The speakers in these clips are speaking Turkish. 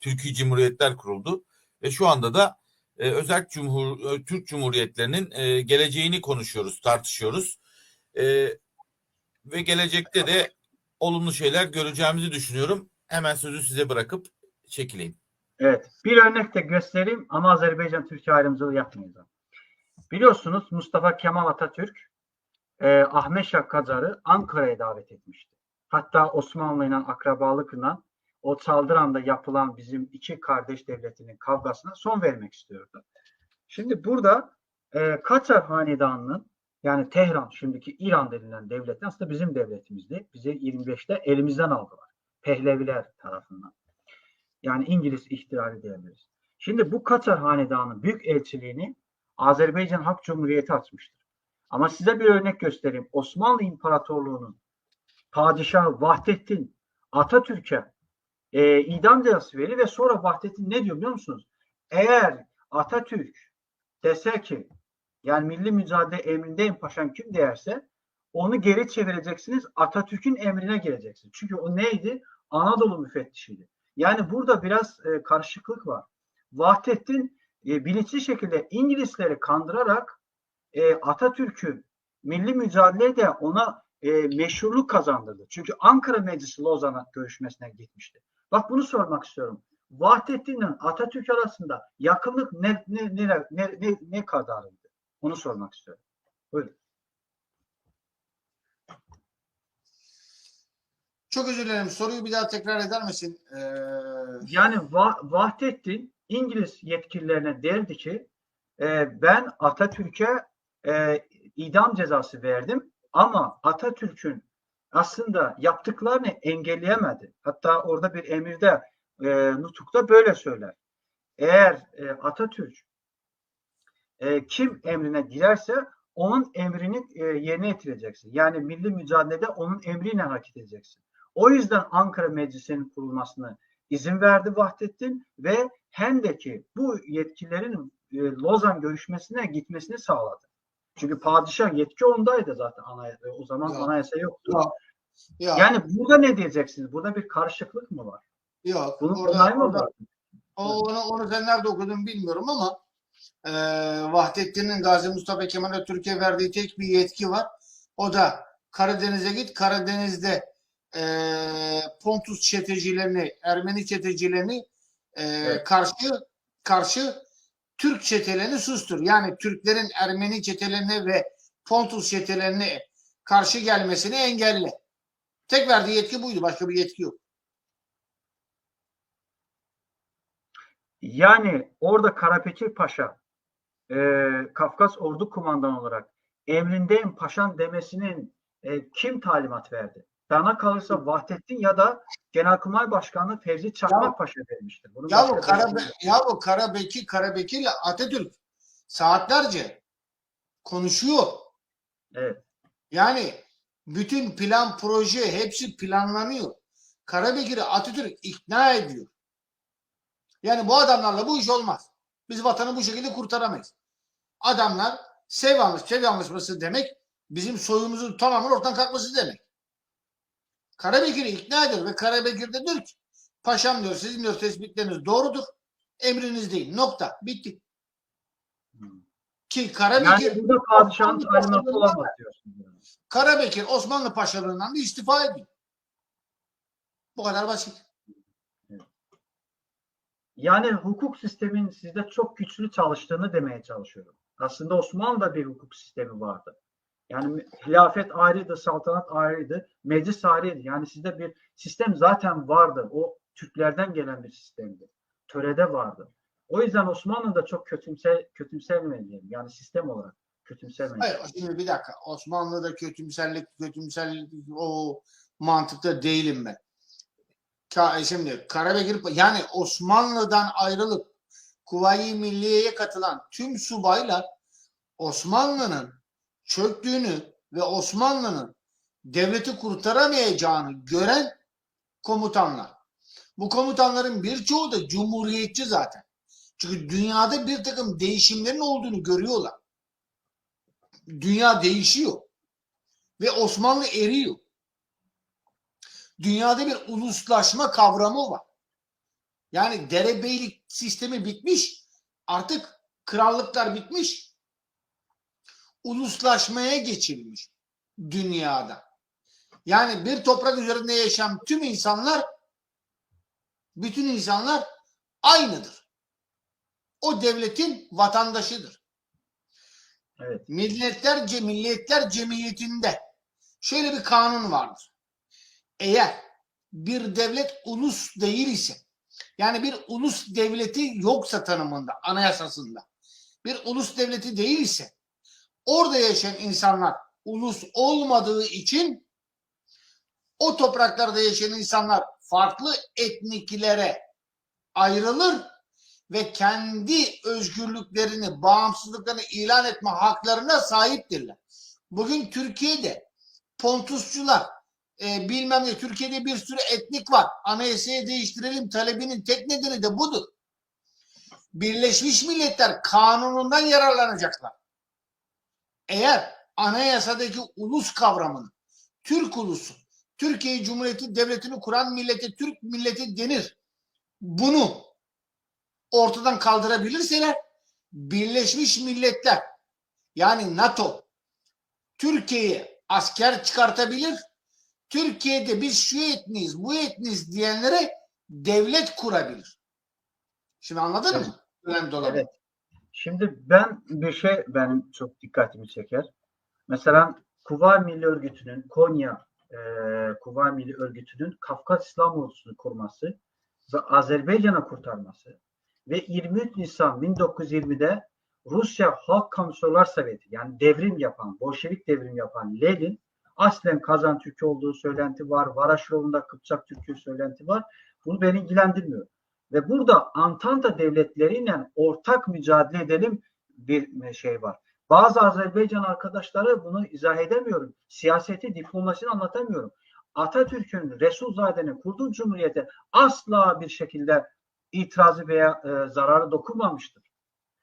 Türkiye Cumhuriyetler kuruldu ve şu anda da e, özel Cumhur e, Türk Cumhuriyetlerinin e, geleceğini konuşuyoruz, tartışıyoruz. E, ve gelecekte de olumlu şeyler göreceğimizi düşünüyorum. Hemen sözü size bırakıp çekileyim. Evet. Bir örnek de göstereyim ama Azerbaycan-Türkiye ayrımcılığı yapmayacağım. Biliyorsunuz Mustafa Kemal Atatürk e, Ahmet Şah Kacar'ı Ankara'ya davet etmişti. Hatta Osmanlı ile akrabalıkla o Çaldıran'da yapılan bizim iki kardeş devletinin kavgasına son vermek istiyordu. Şimdi burada e, Kaçar Hanedanı'nın yani Tehran şimdiki İran denilen devletin aslında bizim devletimizdi. Bizi 25'te elimizden aldılar. Pehleviler tarafından. Yani İngiliz ihtilali diyebiliriz. Şimdi bu Kaçar Hanedanı'nın büyük elçiliğini Azerbaycan Halk Cumhuriyeti açmıştır. Ama size bir örnek göstereyim. Osmanlı İmparatorluğu'nun padişahı Vahdettin Atatürk'e e, idam cezası verir ve sonra Vahdettin ne diyor biliyor musunuz? Eğer Atatürk dese ki yani milli mücadele emrindeyim paşam kim derse onu geri çevireceksiniz Atatürk'ün emrine gireceksiniz. Çünkü o neydi? Anadolu müfettişiydi. Yani burada biraz e, karışıklık var. Vahdettin e, bilinçli şekilde İngilizleri kandırarak e, Atatürk'ü milli mücadelede ona e, meşhurluk kazandırdı. Çünkü Ankara Meclisi Lozan'a görüşmesine gitmişti. Bak bunu sormak istiyorum. Vahdettin ile Atatürk arasında yakınlık ne ne ne ne, ne, ne kadarıydı? Onu sormak istiyorum. Buyurun. Çok özür dilerim. Soruyu bir daha tekrar eder misin? Ee, Yani Va- Vahdettin İngiliz yetkililerine derdi ki e, ben Atatürk'e e, idam cezası verdim ama Atatürk'ün aslında yaptıklarını engelleyemedi. Hatta orada bir emirde e, nutukta böyle söyler. Eğer e, Atatürk e, kim emrine girerse onun emrini e, yerine getireceksin. Yani milli mücadelede onun emriyle hareket edeceksin. O yüzden Ankara Meclisi'nin kurulmasını izin verdi Vahdettin ve Hendek'i bu yetkilerin e, Lozan görüşmesine gitmesini sağladı. Çünkü padişah yetki ondaydı zaten anayasa. O zaman Ya. anayasa yoktu. Ya. ya, Yani burada ne diyeceksiniz? Burada bir karışıklık mı var? yok. Bunun Orada- mı orada- var? O, onu, onu sen nerede okudun bilmiyorum ama e, Vahdettin'in Gazi Mustafa Kemal'e Türkiye verdiği tek bir yetki var. O da Karadeniz'e git. Karadeniz'de e, Pontus çetecilerini, Ermeni çetecilerini e, Evet. karşı karşı Türk çetelerini sustur. Yani Türklerin Ermeni çetelerine ve Pontus çetelerine karşı gelmesini engelle. Tek verdiği yetki buydu. Başka bir yetki yok. Yani orada Karapekir Paşa e, Kafkas Ordu Kumandanı olarak emrindeyim paşam demesinin e, kim talimat verdi? Bana kalırsa Vahdettin ya da Genelkurmay Başkanı Fevzi Çakmak Paşa vermiştir. Bunu Ya bu Karabe birisi- ya bu Karabekir Karabekir ile Atatürk saatlerce konuşuyor. Evet. Yani bütün plan proje hepsi planlanıyor. Karabekir'i Atatürk ikna ediyor. Yani bu adamlarla bu iş olmaz. Biz vatanı bu şekilde kurtaramayız. Adamlar sev anlaş, sev anlaşması demek bizim soyumuzun tamamının ortadan kalkması demek. Karabekir'i ikna ediyor ve Karabekir de diyor ki paşam diyor sizin diyor tespitleriniz doğrudur. Emriniz değil. Nokta. Bitti. Hmm. Ki Karabekir Yani burada padişahın talimatı olamaz diyorsun. Karabekir Osmanlı paşalığından da istifa ediyor. Bu kadar basit. Yani hukuk sistemin sizde çok güçlü çalıştığını demeye çalışıyorum. Aslında Osmanlı'da bir hukuk sistemi vardı. Yani hilafet ayrıydı, saltanat ayrıydı, meclis ayrıydı. Yani sizde bir sistem zaten vardı. O Türklerden gelen bir sistemdi. Törede vardı. O yüzden Osmanlı'da çok kötümse, kötümselmeyelim. Yani sistem olarak kötümselmeyelim. Hayır şimdi bir dakika. Osmanlı'da kötümserlik, kötümserlik o mantıkta değilim ben. Ka- Şimdi Karabekir yani Osmanlı'dan ayrılıp Kuvayi Milliye'ye katılan tüm subaylar Osmanlı'nın çöktüğünü ve Osmanlı'nın devleti kurtaramayacağını gören komutanlar. Bu komutanların birçoğu da cumhuriyetçi zaten. Çünkü dünyada bir takım değişimlerin olduğunu görüyorlar. Dünya değişiyor. Ve Osmanlı eriyor. Dünyada bir uluslaşma kavramı var. Yani derebeylik sistemi bitmiş. Artık krallıklar bitmiş. Uluslaşmaya geçilmiş dünyada. Yani bir toprak üzerinde yaşayan tüm insanlar bütün insanlar aynıdır. O devletin vatandaşıdır. Evet. Milletler, Milletler Cemiyeti'nde şöyle bir kanun vardır. Eğer bir devlet ulus değil ise yani bir ulus devleti yoksa tanımında, anayasasında bir ulus devleti değil ise orada yaşayan insanlar ulus olmadığı için o topraklarda yaşayan insanlar farklı etniklere ayrılır ve kendi özgürlüklerini, bağımsızlıklarını ilan etme haklarına sahiptirler. Bugün Türkiye'de Pontusçular, e, bilmem ne Türkiye'de bir sürü etnik var. Anayasayı değiştirelim talebinin tek nedeni de budur. Birleşmiş Milletler kanunundan yararlanacaklar. Eğer anayasadaki ulus kavramını, Türk ulusu, Türkiye Cumhuriyeti Devleti'ni kuran millete Türk milleti denir. Bunu ortadan kaldırabilirseler Birleşmiş Milletler yani NATO Türkiye'ye asker çıkartabilir. Türkiye'de biz şu etniyiz, bu etniyiz diyenlere devlet kurabilir. Şimdi anladın mı? Önemli olan. Evet. Şimdi ben bir şey benim çok dikkatimi çeker. Mesela Kuvayi Milli Örgütü'nün Konya e, Kuvayi Milli Örgütü'nün Kafkas İslam Ordusu'nu kurması ve Azerbaycan'a kurtarması ve 23 Nisan 1920'de Rusya Halk Komisyonlar Sovyeti yani devrim yapan, Bolşevik devrim yapan Lenin aslen Kazan Türk'ü olduğu söylenti var. Varaşlov'unda Kıpçak Türk'ü söylenti var. Bunu beni ilgilendirmiyor. Ve burada Antanta devletleriyle ortak mücadele edelim bir şey var. Bazı Azerbaycan arkadaşları bunu izah edemiyorum. Siyaseti, diplomasini anlatamıyorum. Atatürk'ün, Resulzade'nin kurduğu cumhuriyete asla bir şekilde itirazı veya e, zararı dokunmamıştır.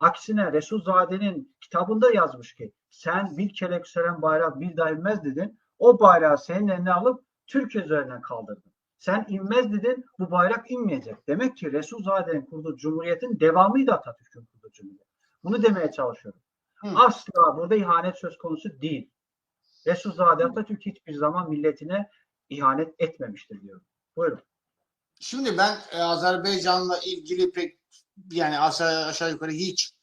Aksine Resulzade'nin kitabında yazmış ki sen bir kere yükselen bayrak bir inmez dedin. O bayrağı senin eline alıp Türkiye üzerinden kaldırdın. Sen inmez dedin bu bayrak inmeyecek. Demek ki Resulzade'nin kurduğu cumhuriyetin devamıydı Atatürk'ün kurduğu cumhuriyet. Bunu demeye çalışıyorum. Hı. Asla burada ihanet söz konusu değil. Resulzade Atatürk hiçbir zaman milletine ihanet etmemiştir diyorum. Buyurun. Şimdi ben e, Azerbaycan'la ilgili pek yani aşağı, aşağı yukarı hiç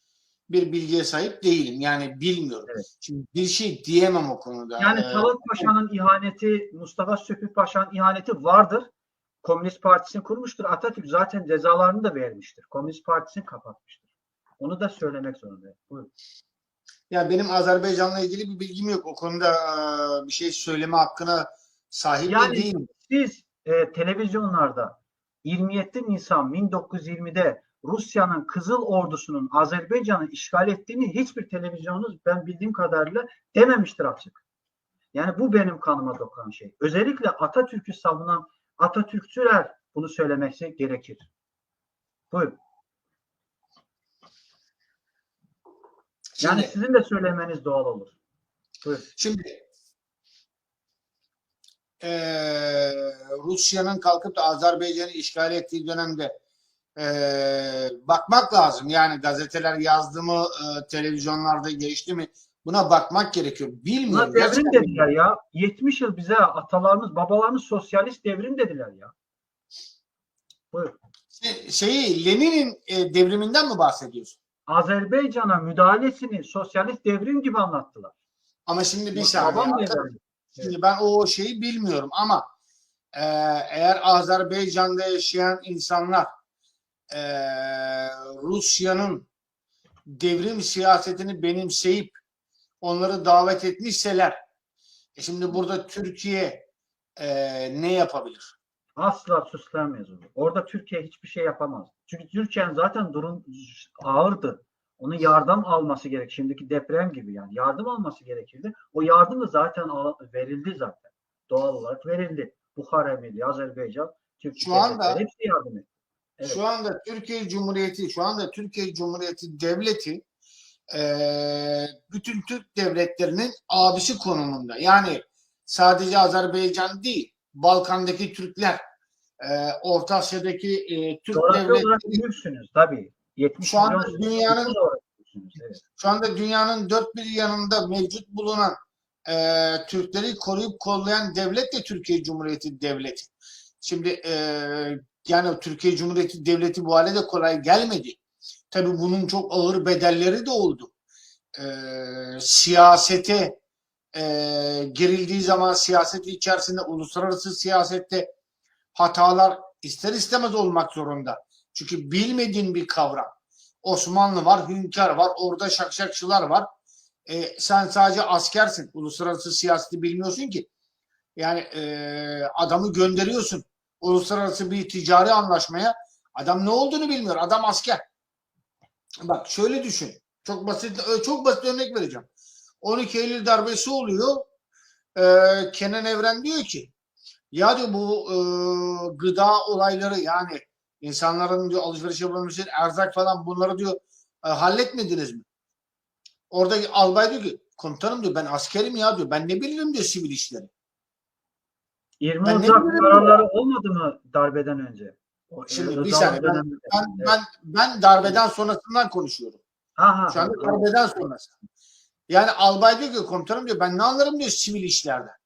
bir bilgiye sahip değilim. Yani bilmiyorum. Evet. Şimdi bir şey diyemem o konuda. Yani Ee, Talat Paşa'nın ihaneti, Mustafa Sökü Paşa'nın ihaneti vardır. Komünist Partisi'ni kurmuştur. Atatürk zaten cezalarını da vermiştir. Komünist Partisi'ni kapatmıştır. Onu da söylemek zorundayım. Buyurun. Ya benim Azerbaycan'la ilgili bir bilgim yok. O konuda e, bir şey söyleme hakkına sahip Yani- de değilim. Siz e, televizyonlarda 27 Nisan 1920'de Rusya'nın Kızıl Ordusu'nun Azerbaycan'ı işgal ettiğini hiçbir televizyonunuz ben bildiğim kadarıyla dememiştir açık. Yani bu benim kanıma dokunan şey. Özellikle Atatürk'ü savunan Atatürkçüler bunu söylemesi gerekir. Buyurun. Yani sizin de söylemeniz doğal olur. Buyurun. şimdi e, Rusya'nın kalkıp da Azerbaycan'ı işgal ettiği dönemde e, bakmak lazım. Yani gazeteler yazdı mı, e, televizyonlarda geçti mi? Buna bakmak gerekiyor. Bilmiyorum. Buna devrim Gerçekten dediler ya. 70 yıl bize atalarımız, babalarımız sosyalist devrim dediler ya. Buyur. Şey- şeyi Lenin'in e, devriminden mi bahsediyorsun? Azerbaycan'a müdahalesini sosyalist devrim gibi anlattılar. Ama şimdi bir saniye. Şimdi ben o şeyi bilmiyorum ama e, eğer Azerbaycan'da yaşayan insanlar e, Rusya'nın devrim siyasetini benimseyip onları davet etmişseler e şimdi burada Türkiye e, ne yapabilir? Asla suslayamayız onu. Orada Türkiye hiçbir şey yapamaz. Çünkü Türkiye'nin zaten durum ağırdı. Onun yardım alması gerek. Şimdiki deprem gibi yani. Yardım alması gerekirdi. O yardım da zaten verildi zaten. Doğal olarak verildi. Bukhara Birliği, Azerbaycan, Türkiye Şu anda- hepsi yardım etti. Evet. Şu anda Türkiye Cumhuriyeti, şu anda Türkiye Cumhuriyeti devleti eee, bütün Türk devletlerinin abisi konumunda. Yani sadece Azerbaycan değil, Balkan'daki Türkler, e, Orta Asya'daki e, Türk Coğrafya devletleri büyüksünüz tabii. 70 Şu anda dünyanın- evet. şu anda dünyanın dört bir yanında mevcut bulunan e, Türkleri koruyup kollayan devlet de Türkiye Cumhuriyeti Devleti. Şimdi e, yani Türkiye Cumhuriyeti Devleti bu hale de kolay gelmedi. Tabii bunun çok ağır bedelleri de oldu. E, siyasete e, girildiği zaman siyaseti içerisinde uluslararası siyasette hatalar ister istemez olmak zorunda. Çünkü bilmediğin bir kavram. Osmanlı var, hünkâr var, orada şakşakçılar var. E, sen sadece askersin. Uluslararası siyaseti bilmiyorsun ki. Yani e, adamı gönderiyorsun. Uluslararası bir ticari anlaşmaya. Adam ne olduğunu bilmiyor. Adam asker. Bak şöyle düşün. Çok basit çok basit örnek vereceğim. 12 Eylül darbesi oluyor. E, Kenan Evren diyor ki ya diyor bu e, gıda olayları yani insanların diyor alışveriş yapabilmesi erzak falan bunları diyor e, halletmediniz mi? Oradaki albay diyor ki komutanım diyor ben askerim ya diyor. Ben ne bilirim diyor sivil işleri. 20 Ben Ocak kararları olmadı mı darbeden önce? O, Şimdi e, bir saniye, ben-. Ben, Evet. ben, ben darbeden sonrasından konuşuyorum. Ha, ha, Şu anda darbeden sonrası. Yani albay diyor ki komutanım diyor ben ne anlarım diyor sivil işlerden.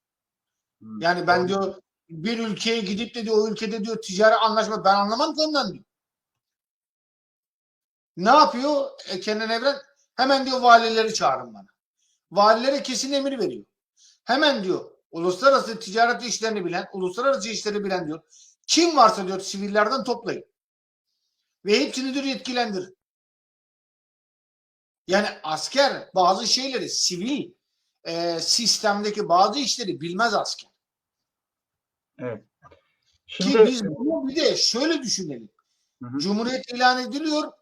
Hı. Yani ben diyor bir ülkeye gidip de diyor o ülkede diyor ticari anlaşma ben anlamam ki ondan diyor. Ne yapıyor e, Kenan Evren? Hemen diyor valileri çağırın bana. Valilere kesin emir veriyor. Hemen diyor uluslararası ticaret işlerini bilen, uluslararası işleri bilen diyor. Kim varsa diyor sivillerden toplayın. Ve hepsini diyor yetkilendirin. Yani asker bazı şeyleri sivil e, sistemdeki bazı işleri bilmez asker. Evet. Ki Şimdi biz bunu bir de şöyle düşünelim. Hı hı. Cumhuriyet ilan ediliyor.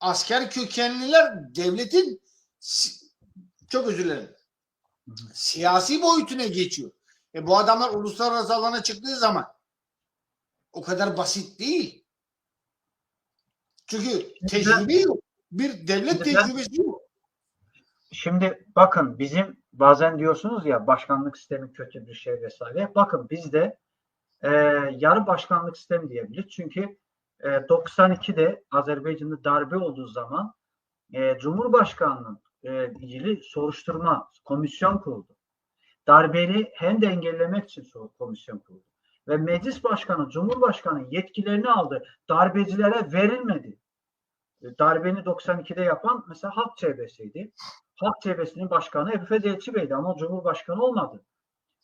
Asker kökenliler devletin çok özür dilerim. Hı hı. Siyasi boyutuna geçiyor. E bu adamlar uluslararası alana çıktığı zaman o kadar basit değil. Çünkü tecrübe yok. Bir devlet tecrübesi yok. Şimdi bakın bizim bazen diyorsunuz ya başkanlık sistemi kötü bir şey vesaire. Bakın bizde e, yarı başkanlık sistemi diyebiliriz. Çünkü e, 92'de Azerbaycan'da darbe olduğu zaman e, Cumhurbaşkanı'nın e, ilgili soruşturma komisyon kuruldu. Darbeyi hem de engellemek için komisyon kuruldu. Ve meclis başkanı, Cumhurbaşkanı yetkilerini aldı. Darbecilere verilmedi. E, Darbeni 92'de yapan mesela Halk Cephesi'ydi. Halk Cephesi'nin başkanı Ebu Fez Elçi Bey'di ama Cumhurbaşkanı olmadı.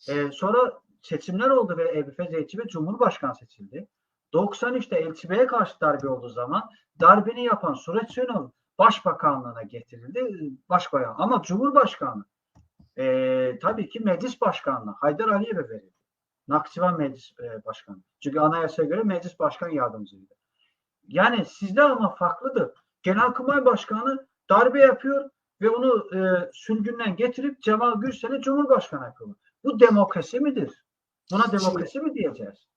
Ee, sonra seçimler oldu ve Ebu Fez Elçi Bey Cumhurbaşkanı seçildi. 93'te Elçi Bey'e karşı darbe olduğu zaman darbeni yapan Suret Sönal Başbakanlığına getirildi. Başbakan ama Cumhurbaşkanı ee, tabii ki Meclis Başkanlığı Haydar Aliyev'e verildi. Nakçıvan Meclis e, Başkanı. Çünkü anayasaya göre Meclis Başkan Yardımcıydı. Yani sizde ama farklıdır. Genelkurmay Başkanı darbe yapıyor ve onu e, sürgünden getirip Cemal Gürsel'i Cumhurbaşkanı yapıyor. Bu demokrasi midir? Buna demokrasi mi diyeceğiz?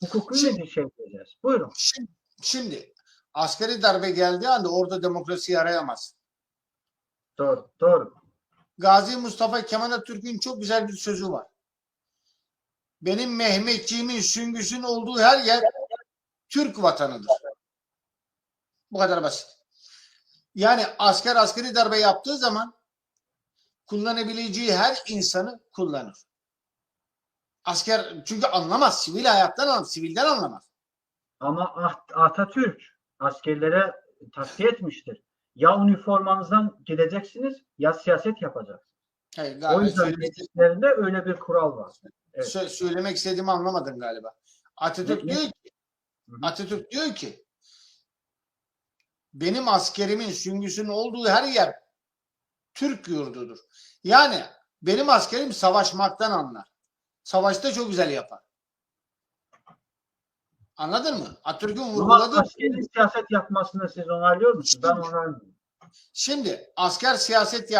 Hukuki mi Şimdi- bir şey diyeceğiz? Buyurun. Şimdi, şimdi askeri darbe geldiği anda orada demokrasiyi arayamaz. Doğru. Doğru. Gazi Mustafa Kemal Atatürk'ün çok güzel bir sözü var. Benim Mehmetçiğimin süngüsün olduğu her yer Türk vatanıdır. Bu kadar basit. Yani asker askeri darbe yaptığı zaman kullanabileceği her insanı kullanır. Asker çünkü anlamaz. Sivil hayattan anlamaz. Sivilden anlamaz. Ama Atatürk askerlere tavsiye etmiştir. Ya üniformanızdan gideceksiniz ya siyaset yapacaksınız. Hayır, O galiba yüzden söylemek, öyle bir kural var. Evet. sö- söylemek istediğimi anlamadın galiba. Atatürk Ne- diyor ki Hı hı. Atatürk diyor ki benim askerimin süngüsünün olduğu her yer Türk yurdudur. Yani benim askerim savaşmaktan anlar. Savaşta çok güzel yapar. Anladın mı? Atatürk'ün vurguladığı askerin siyaset yapmasını siz onaylıyor musunuz? Ben onaylamıyorum. şimdi asker siyaset yap